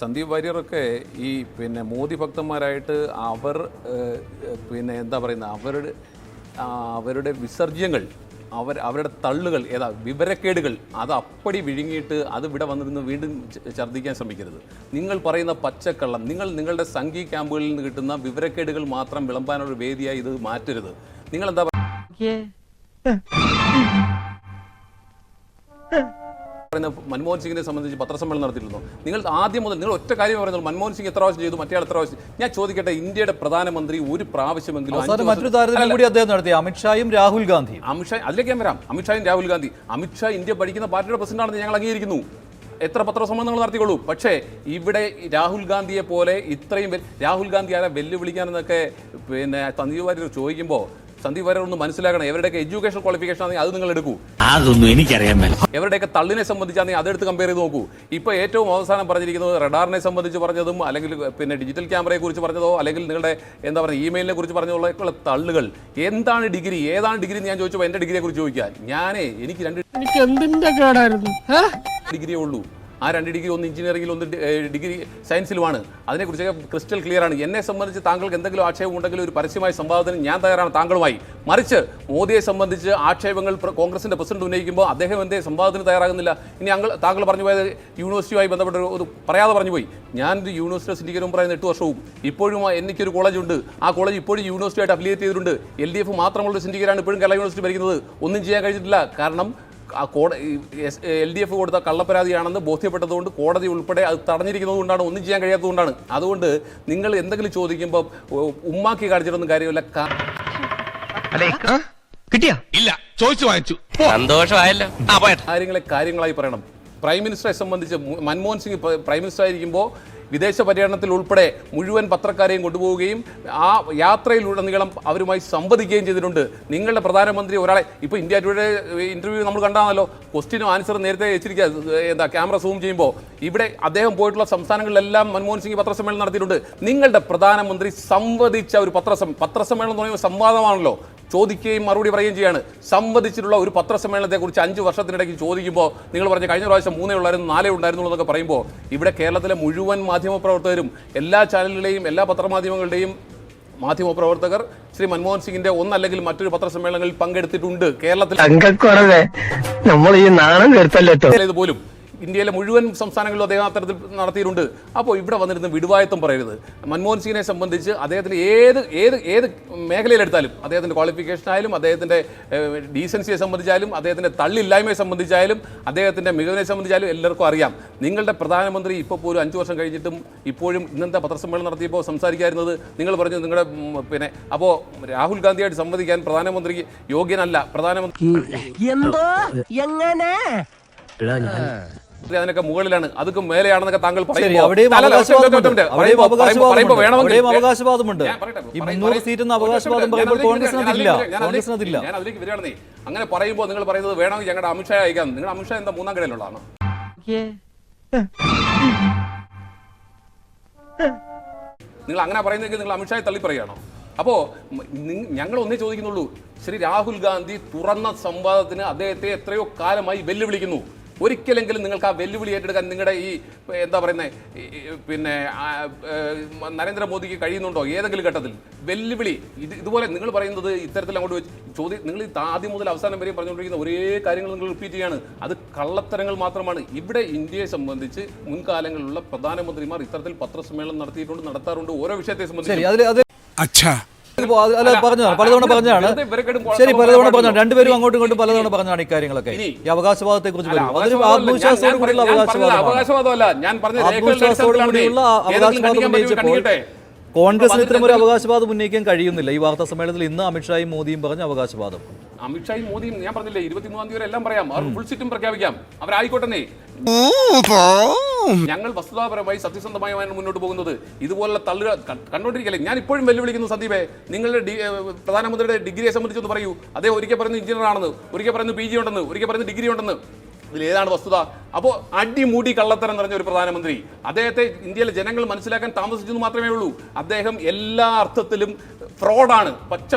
സന്ദീപ് വാര്യറൊക്കെ ഈ പിന്നെ മോദി ഭക്തന്മാരായിട്ട് അവർ പിന്നെ എന്താ പറയുന്നത് അവരുടെ അവരുടെ വിസർജ്യങ്ങൾ അവർ അവരുടെ തള്ളുകൾ ഏതാ വിവരക്കേടുകൾ അത് അപ്പടി വിഴുങ്ങിയിട്ട് അത് ഇവിടെ വന്നിരുന്ന് വീണ്ടും ഛർദ്ദിക്കാൻ ശ്രമിക്കരുത്. നിങ്ങൾ പറയുന്ന പച്ചക്കള്ളം നിങ്ങൾ നിങ്ങളുടെ സംഘി ക്യാമ്പുകളിൽ നിന്ന് കിട്ടുന്ന വിവരക്കേടുകൾ മാത്രം വിളമ്പാനുള്ള വേദിയായി ഇത് മാറ്റരുത്. നിങ്ങൾ എന്താ പറയുന്ന മൻമോഹൻ സിംഗിനെ സംബന്ധിച്ച് പത്രസമ്മേളനം നടത്തിയിരുന്നു നിങ്ങൾ ആദ്യം മുതൽ നിങ്ങൾ ഒറ്റ കാര്യം പറയുന്നത് മൻമോഹൻ സിംഗ് എത്ര പ്രാവശ്യം ചെയ്തു മറ്റേ എത്ര പ്രാവശ്യം ഞാൻ ചോദിക്കട്ടെ ഇന്ത്യയുടെ പ്രധാനമന്ത്രി ഒരു പ്രാവശ്യമെങ്കിലും മറ്റൊരു താരതമ്യം കൂടി അദ്ദേഹം നടത്തി അമിത്ഷായും രാഹുൽ ഗാന്ധി അമിത്ഷാ അതിലേക്ക് ഞാൻ വരാം. അമിത്ഷായും രാഹുൽ ഗാന്ധി. അമിത്ഷാ ഇന്ത്യ പഠിക്കുന്ന പാർട്ടിയുടെ പ്രസിഡന്റാണെന്ന് ഞങ്ങൾ അംഗീകരിക്കുന്നു. എത്ര പത്രസമ്മേളനങ്ങൾ നടത്തിക്കൊള്ളൂ പക്ഷേ ഇവിടെ രാഹുൽ ഗാന്ധിയെ പോലെ ഇത്രയും രാഹുൽ ഗാന്ധി ആരെ വെല്ലുവിളിക്കാനെന്നൊക്കെ പിന്നെ സന്ദീപ് വാര്യർ ചോദിക്കുമ്പോൾ സന്ദീപ് വരെ ഒന്ന് മനസ്സിലാക്കണം. എവരുടെയൊക്കെ എഡ്യൂക്കേഷൻ ക്വാളിഫിക്കേഷൻ ആണെങ്കിൽ അത് നിങ്ങൾ എടുക്കൂ. അതൊന്നും എനിക്കറിയാൻ എവരുടെയൊക്കെ തള്ളിനെ സംബന്ധിച്ചാണെങ്കിൽ അതെടുത്ത് കമ്പയർ ചെയ്ത് നോക്കൂ. ഇപ്പോൾ ഏറ്റവും അവസാനം പറഞ്ഞിരിക്കുന്നത് റഡാറിനെ സംബന്ധിച്ച് പറഞ്ഞതും അല്ലെങ്കിൽ പിന്നെ ഡിജിറ്റൽ ക്യാമറയെ കുറിച്ച് പറഞ്ഞതോ അല്ലെങ്കിൽ നിങ്ങളുടെ എന്താ പറയുക ഇമെയിലിനെ കുറിച്ച് പറഞ്ഞതുള്ള തള്ളുകൾ. എന്താണ് ഡിഗ്രി? ഏതാണ് ഡിഗ്രി എന്ന് ഞാൻ ചോദിച്ചപ്പോൾ എന്റെ ഡിഗ്രിയെ കുറിച്ച് ചോദിക്കാൻ ഞാനേ എനിക്ക് രണ്ട് എനിക്ക് ഡിഗ്രിയേ ഉള്ളൂ. ആ രണ്ട് ഡിഗ്രി ഒന്ന് എഞ്ചിനീയറിംഗിൽ ഒന്ന് ഡിഗ്രി സയൻസിലുമാണ്. അതിനെക്കുറിച്ചൊക്കെ ക്രിസ്റ്റൽ ക്ലിയർ ആണ്. എന്നെ സംബന്ധിച്ച് താങ്കൾക്ക് എന്തെങ്കിലും ആക്ഷേപം ഉണ്ടെങ്കിൽ ഒരു പരസ്യമായ സംവാദത്തിന് ഞാൻ തയ്യാറാണ് താങ്കളുമായി. മറിച്ച് മോദിയെ സംബന്ധിച്ച് ആക്ഷേപങ്ങൾ കോൺഗ്രസിന്റെ പ്രസിഡന്റ് ഉന്നയിക്കുമ്പോൾ അദ്ദേഹം എന്തേ സംവാദത്തിന് തയ്യാറാകുന്നില്ല? ഇനി ഞങ്ങൾ താങ്കൾ പറഞ്ഞു പോയത് യൂണിവേഴ്സിറ്റിയുമായി ബന്ധപ്പെട്ട ഒരു- പറയാതെ പറഞ്ഞു പോയി. ഞാൻ ഒരു യൂണിവേഴ്സിറ്റി സിൻഡിക്കേറ്റ് പറയുന്ന എട്ട് വർഷവും ഇപ്പോഴും എനിക്കൊരു കോളേജ് ഉണ്ട്. ആ കോളേജ് ഇപ്പോഴും യൂണിവേഴ്സിറ്റിയായിട്ട് അഫിലിയേറ്റ് ചെയ്തിട്ടുണ്ട്. എൽ ഡി എഫ് മാത്രമുള്ള സിൻഡിക്കേറ്റാണ് ഇപ്പോഴും കേരള യൂണിവേഴ്സിറ്റി ഭരിക്കുന്നത്. ഒന്നും ചെയ്യാൻ കഴിഞ്ഞിട്ടില്ല. കാരണം ആ കോട എൽ ഡി എഫ് കൊടുത്ത കള്ളപ്പരാതിയാണെന്ന് ബോധ്യപ്പെട്ടതുകൊണ്ട് കോടതി ഉൾപ്പെടെ അത് തടഞ്ഞിരിക്കുന്നതുകൊണ്ടാണ് ഒന്നും ചെയ്യാൻ കഴിയാത്തതുകൊണ്ടാണ് അതുകൊണ്ട് നിങ്ങൾ എന്തെങ്കിലും ചോദിക്കുമ്പോൾ ഉമ്മാക്കി കാണിച്ചിട്ടൊന്നും കാര്യമില്ല. കിട്ടിയാ? ഇല്ല. ചോദിച്ചു വാങ്ങിച്ചു. സന്തോഷമായല്ലോ. കാര്യങ്ങളെ കാര്യങ്ങളായി പറയണം. പ്രൈം മിനിസ്റ്ററെ സംബന്ധിച്ച് മൻമോഹൻ സിംഗ് പ്രൈം മിനിസ്റ്റർ ആയിരിക്കുമ്പോൾ വിദേശ പര്യടനത്തിൽ ഉൾപ്പെടെ മുഴുവൻ പത്രക്കാരെയും കൊണ്ടുപോവുകയും ആ യാത്രയിലുടനീളം അവരുമായി സംവദിക്കുകയും ചെയ്തിട്ടുണ്ട്. നിങ്ങളുടെ പ്രധാനമന്ത്രി ഒരാളെ ഇപ്പോൾ ഇന്ത്യ ടുഡേ ഇന്റർവ്യൂ നമ്മൾ കണ്ടാണല്ലോ ക്വസ്റ്റിനും ആൻസറും നേരത്തെ വെച്ചിരിക്കുക. എന്താ ക്യാമറ സൂം ചെയ്യുമ്പോൾ ഇവിടെ അദ്ദേഹം പോയിട്ടുള്ള സംസ്ഥാനങ്ങളിലെല്ലാം മൻമോഹൻ സിംഗ് പത്രസമ്മേളനം നടത്തിയിട്ടുണ്ട്. നിങ്ങളുടെ പ്രധാനമന്ത്രി സംവദിച്ച ഒരു പത്രസം പത്രസമ്മേളനം എന്ന് പറയുമ്പോൾ സംവാദമാണല്ലോ. ചോദിക്കുകയും മറുപടി പറയുകയും ചെയ്യാണ്. സംവദിച്ചിട്ടുള്ള ഒരു പത്രസമ്മേളനത്തെക്കുറിച്ച് അഞ്ച് വർഷത്തിനിടയ്ക്ക് ചോദിക്കുമ്പോൾ നിങ്ങൾ പറഞ്ഞ കഴിഞ്ഞ പ്രാവശ്യം മൂന്നേ ഉള്ളായിരുന്നു നാലേ ഉണ്ടായിരുന്നു എന്നൊക്കെ പറയുമ്പോൾ ഇവിടെ കേരളത്തിലെ മുഴുവൻ മാധ്യമപ്രവർത്തകരും എല്ലാ ചാനലുകളുടെയും എല്ലാ പത്രമാധ്യമങ്ങളുടെയും മാധ്യമപ്രവർത്തകർ ശ്രീ മൻമോഹൻ സിംഗിന്റെ ഒന്നല്ലെങ്കിൽ മറ്റൊരു പത്രസമ്മേളനങ്ങളിൽ പങ്കെടുത്തിട്ടുണ്ട് കേരളത്തിൽ. നമ്മൾ ഈ നാണം കേട്ടല്ലോ ഇതുപോലും ഇന്ത്യയിലെ മുഴുവൻ സംസ്ഥാനങ്ങളിലും അദ്ദേഹം അത്തരത്തിൽ നടത്തിയിട്ടുണ്ട്. അപ്പോൾ ഇവിടെ വന്നിരുന്ന് വിടുവായത്വം പറയരുത്. മൻമോഹൻ സിംഗിനെ സംബന്ധിച്ച് അദ്ദേഹത്തിന് ഏത് ഏത് ഏത് മേഖലയിലെടുത്താലും അദ്ദേഹത്തിന്റെ ക്വാളിഫിക്കേഷൻ ആയാലും അദ്ദേഹത്തിന്റെ ഡീസൻസിയെ സംബന്ധിച്ചാലും അദ്ദേഹത്തിന്റെ തള്ളില്ലായ്മയെ സംബന്ധിച്ചായാലും അദ്ദേഹത്തിന്റെ മികവിനെ സംബന്ധിച്ചാലും എല്ലാവർക്കും അറിയാം. നിങ്ങളുടെ പ്രധാനമന്ത്രി ഇപ്പോൾ പോലും അഞ്ച് വർഷം കഴിഞ്ഞിട്ടും ഇപ്പോഴും ഇന്നത്തെ പത്രസമ്മേളനം നടത്തിയപ്പോൾ സംസാരിക്കായിരുന്നത് നിങ്ങൾ പറഞ്ഞു നിങ്ങളുടെ പിന്നെ അപ്പോൾ രാഹുൽ ഗാന്ധിയായിട്ട് സംവദിക്കാൻ പ്രധാനമന്ത്രി യോഗ്യനല്ല. പ്രധാനമന്ത്രി എന്തോ? എങ്ങനെ? അതിനൊക്കെ മുകളിലാണ്. അതൊക്കെ മേലെയാണെന്നൊക്കെ താങ്കൾ അവകാശവാദമുണ്ട്. അതിലേക്ക് വരികയാണെന്നേ അങ്ങനെ പറയുമ്പോൾ നിങ്ങൾ പറയുന്നത് വേണമെങ്കിൽ ഞങ്ങളുടെ അമിത്ഷാ അയക്കാം. നിങ്ങളുടെ അമിത്ഷാ എന്താ മൂന്നാം കിടയിലുള്ളതാണ്. നിങ്ങൾ അങ്ങനെ പറയുന്നെങ്കിൽ നിങ്ങൾ അമിത്ഷായെ തള്ളി പറയുകയാണോ അപ്പോൾ ഞങ്ങൾ ഒന്നേ ചോദിക്കുന്നുള്ളൂ. ശ്രീ രാഹുൽ ഗാന്ധി തുറന്ന സംവാദത്തിന് അദ്ദേഹത്തെ എത്രയോ കാലമായി വെല്ലുവിളിക്കുന്നു. ഒരിക്കലെങ്കിലും നിങ്ങൾക്ക് ആ വെല്ലുവിളി ഏറ്റെടുക്കാൻ നിങ്ങളുടെ ഈ എന്താ പറയുന്നത് പിന്നെ നരേന്ദ്രമോദിക്ക് കഴിയുന്നുണ്ടോ? ഏതെങ്കിലും ഘട്ടത്തിൽ. വെല്ലുവിളി. ഇത് ഇതുപോലെ നിങ്ങൾ പറയുന്നത് ഇത്തരത്തിൽ അങ്ങോട്ട് വെച്ച് ചോദ്യം നിങ്ങൾ ഈ ആദ്യം മുതൽ അവസാനം വരെയും പറഞ്ഞുകൊണ്ടിരിക്കുന്ന ഒരേ കാര്യങ്ങൾ നിങ്ങൾ റിപ്പീറ്റ് ചെയ്യാണ്. അത് കള്ളത്തരങ്ങൾ മാത്രമാണ്. ഇവിടെ ഇന്ത്യയെ സംബന്ധിച്ച് മുൻകാലങ്ങളിലുള്ള പ്രധാനമന്ത്രിമാർ ഇത്തരത്തിൽ പത്രസമ്മേളനം നടത്തിയിട്ടുണ്ട് നടത്താറുണ്ട് ഓരോ വിഷയത്തെ സംബന്ധിച്ച്. അല്ല പറഞ്ഞതാണ്. പലതവണ പറഞ്ഞാണ് ശരി പലതവണ പറഞ്ഞാണ് രണ്ടുപേരും അങ്ങോട്ടും ഇങ്ങോട്ടും പലതവണ പറഞ്ഞാണ് ഇക്കാര്യങ്ങളൊക്കെ ഈ അവകാശവാദത്തെ കുറിച്ച് ആത്മവിശ്വാസത്തോടുകൂടിയുള്ള അവകാശവാദമല്ല. ഞാൻ- ആത്മവിശ്വാസത്തോടു ഞാൻ കൂടിയുള്ള പറഞ്ഞത് അവകാശവാദമാണ്. അവകാശവാദമല്ല. ഞാൻ പറഞ്ഞ ആത്മവിശ്വാസത്തോടു കൂടിയുള്ള അവകാശവാദം ഉന്നയിച്ചപ്പോൾ കോൺഗ്രസിന് ഇത്തരം ഒരു അവകാശവാദം ഉന്നയിക്കാൻ കഴിയുന്നില്ല. ഈ വാർത്താ സമ്മേളനത്തിൽ ഇന്ന് അമിത്ഷായും മോദിയും പറഞ്ഞ അവകാശവാദം. അമിത്ഷായും മോദിയും ഞാൻ പറഞ്ഞില്ലേ ഇരുപത്തിമൂന്നാം തീയതി വരെ എല്ലാം പറയാം. അവർ ഫുൾ സിറ്റും പ്രഖ്യാപിക്കാം. അവരായിക്കോട്ടെ ഞങ്ങൾ വസ്തുതാപരമായി സത്യസന്ധമായാണ് മുന്നോട്ട് പോകുന്നത്. ഇതുപോലുള്ള തള്ളുക കണ്ടുകൊണ്ടിരിക്കല്ലേ? ഞാൻ ഇപ്പോഴും വെല്ലുവിളിക്കുന്നു സന്ദീപേ. നിങ്ങളുടെ പ്രധാനമന്ത്രിയുടെ ഡിഗ്രിയെ സംബന്ധിച്ചൊന്ന് പറയൂ. അതേ ഒരിക്കൽ പറയുന്ന എഞ്ചിനീയർ ആണെന്ന് ഒരിക്കൽ പറയുന്നത് പി ജി ഉണ്ടെന്ന് ഒരിക്കൽ പറയുന്ന ഡിഗ്രി ഉണ്ടെന്ന്. ഇതിലേതാണ് വസ്തുത? അപ്പോൾ അടിമൂടി കള്ളത്തരം നിറഞ്ഞ ഒരു പ്രധാനമന്ത്രി. അദ്ദേഹത്തെ ഇന്ത്യയിലെ ജനങ്ങൾ മനസ്സിലാക്കാൻ താമസിച്ചെന്ന് മാത്രമേ ഉള്ളൂ. അദ്ദേഹം എല്ലാ അർത്ഥത്തിലും ഫ്രോഡാണ് പച്ച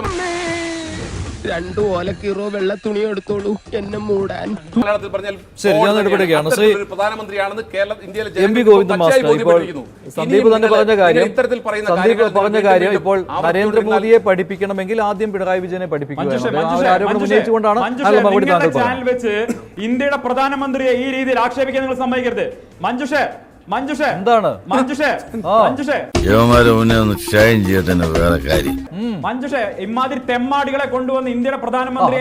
രണ്ടു ഓലക്കീറോ വെള്ള തുണി എടുത്തോളൂ. എന്നെ മൂടാൻ. മലയാളത്തിൽ പറഞ്ഞാൽ ശരി, ഞാൻ ഇടപെടുകയാണ്. ശ്രീ പ്രധാനമന്ത്രിയാണെന്ന് കേരള ഇന്ത്യയിലെ എം വി ഗോവിന്ദ മാസ്റ്റർ ഇപ്പോൾ സന്ദീപ് തന്നെ പറഞ്ഞ കാര്യം ഇത്തരത്തിൽ പറയുന്ന സന്ദീപ് പറഞ്ഞ കാര്യം ഇപ്പോൾ നരേന്ദ്രമോദിയെ പഠിപ്പിക്കണമെങ്കിൽ ആദ്യം പിണറായി വിജയനെ പഠിപ്പിക്കുക മഞ്ജുഷേ, എന്നത് ആ ഒരു മഞ്ജുഷേ, ആരോപണം മഞ്ജുഷേ, ഉന്നയിച്ചുകൊണ്ടാണ് മഞ്ജുഷേ, അയാൾ മറുപടി ചാനൽ വെച്ച് ഇന്ത്യയുടെ പ്രധാനമന്ത്രിയെ ഈ രീതിയിൽ ആക്ഷേപിക്കാൻ നിങ്ങൾ സമ്മതിക്കരുത്. മഞ്ജുഷേ മഞ്ജുഷേ എന്താണ്? മഞ്ജുഷേ ആ. മഞ്ജുഷേ. യവന്മാരെ മുന്നേ ഒന്ന് ക്ഷയം ചെയ്യട്ടെ വേറെ കാര്യം. മഞ്ജുഷേ ഇമാതിരി തെമ്മാടികളെ കൊണ്ടുവന്ന് ഇന്ത്യയുടെ പ്രധാനമന്ത്രി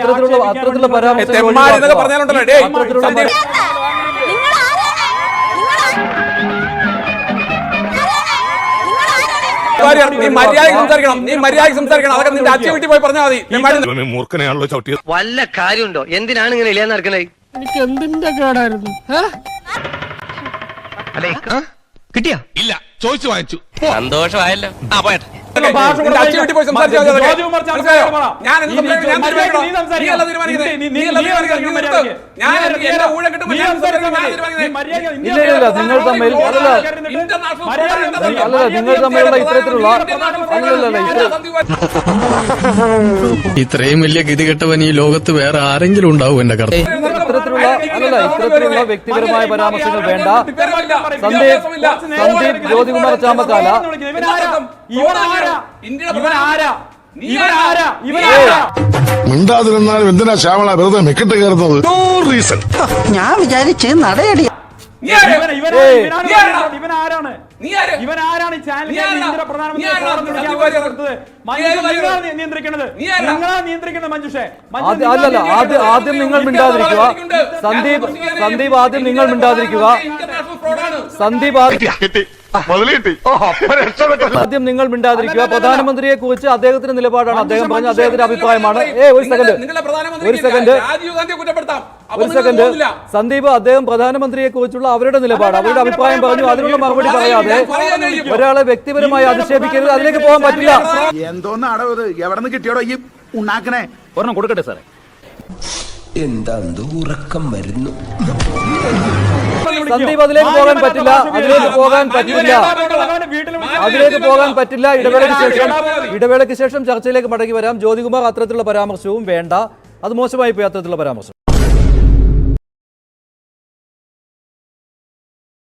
നീ മര്യാദ സംസാരിക്കണം. നീ മര്യാദ സംസാരിക്കണം. അതൊക്കെ നിന്റെ അച്ഛൻ വീട്ടിൽ പോയി പറഞ്ഞാൽ മതി. തെമ്മാടി മൂർഖനെയാണല്ലോ ചവിട്ടിയത്. വല്ല കാര്യമുണ്ടോ? എന്തിനാണ് ഇങ്ങനെ ഇല്ലാന്ന് നടക്കണേ? എനിക്ക് എന്തിന്റെ കേടായിരുന്നു? കിട്ടിയാ? ഇല്ല ചോദിച്ചു വാങ്ങിച്ചു. സന്തോഷമായല്ലോ. ആ പോയട്ടെ ഇല്ല, നിങ്ങൾ തമ്മിൽ അല്ലല്ല നിങ്ങൾ തമ്മിലുള്ള ഇത്തരത്തിലുള്ള ഇത്രയും വലിയ ഗതികെട്ടവൻ ഈ ലോകത്ത് വേറെ ആരെങ്കിലും ഉണ്ടാവും എന്റെ കർത്ത ഇത്തരത്തിലുള്ള അല്ലല്ല ഇത്തരത്തിലുള്ള വ്യക്തിപരമായ പരാമർശങ്ങൾ വേണ്ട സന്ദീപ് സന്ദീപ് ജ്യോതികുമാർ ചാമക്കാല മിണ്ടാതിരുന്നാലും എന്തിനാ ശ്യാമള വെറുതെ മെക്കിട്ട് കയറുന്നത് നോ റീസൺ ഞാൻ വിചാരിച്ച് നടയടി ഇവൻ- ഇവൻ ഇവനാണ് ഇവൻ ആരാണ് ചാനൽ പ്രധാനമന്ത്രി നിയന്ത്രിക്കുന്നത്. നിയന്ത്രിക്കുന്നത് മഞ്ജുഷേ. ആദ്യം അല്ലല്ല ആദ്യം ആദ്യം നിങ്ങൾ മിണ്ടാതിരിക്കുക. സന്ദീപ് സന്ദീപ് ആദ്യം നിങ്ങൾ മിണ്ടാതിരിക്കുക. സന്ദീപ് ആദ്യം ആദ്യം നിങ്ങൾ മിണ്ടാതിരിക്കുക. പ്രധാനമന്ത്രിയെ കുറിച്ച് അദ്ദേഹത്തിന്റെ നിലപാടാണ്. അദ്ദേഹം പറഞ്ഞ അദ്ദേഹത്തിന്റെ അഭിപ്രായമാണ്. ഏ ഒരു സെക്കൻഡ്. ഒരു സെക്കൻഡ്. ഒരു സെക്കൻഡ്. സന്ദീപ് അദ്ദേഹം പ്രധാനമന്ത്രിയെ കുറിച്ചുള്ള അവരുടെ നിലപാട് അവരുടെ അഭിപ്രായം പറഞ്ഞു. അതിനുള്ള മറുപടി പറയാതെ ഒരാളെ വ്യക്തിപരമായി അധിക്ഷേപിക്കരുത്. അതിലേക്ക് പോകാൻ പറ്റില്ല. എന്തോന്നാണ് ഇത്? എവിടെ നിന്ന് കിട്ടിയോടോ ഈ ഉണ്ടാക്കണേ ഒരെണ്ണം കൊടുക്കട്ടെ സാറേ. എന്താ ഉറക്കം വരുന്നു. സന്ദീപ് അതിലേക്ക് പോകാൻ പറ്റില്ല. അതിലേക്ക് പോകാൻ പറ്റില്ല. അതിലേക്ക് പോകാൻ പറ്റില്ല. ഇടവേളയ്ക്ക് ശേഷം ഇടവേളയ്ക്ക് ശേഷം ചർച്ചയിലേക്ക് മടങ്ങി വരാം. ജ്യോതികുമാർ അത്തരത്തിലുള്ള പരാമർശവും വേണ്ട. അത് മോശമായി പോയി അത്തരത്തിലുള്ള പരാമർശം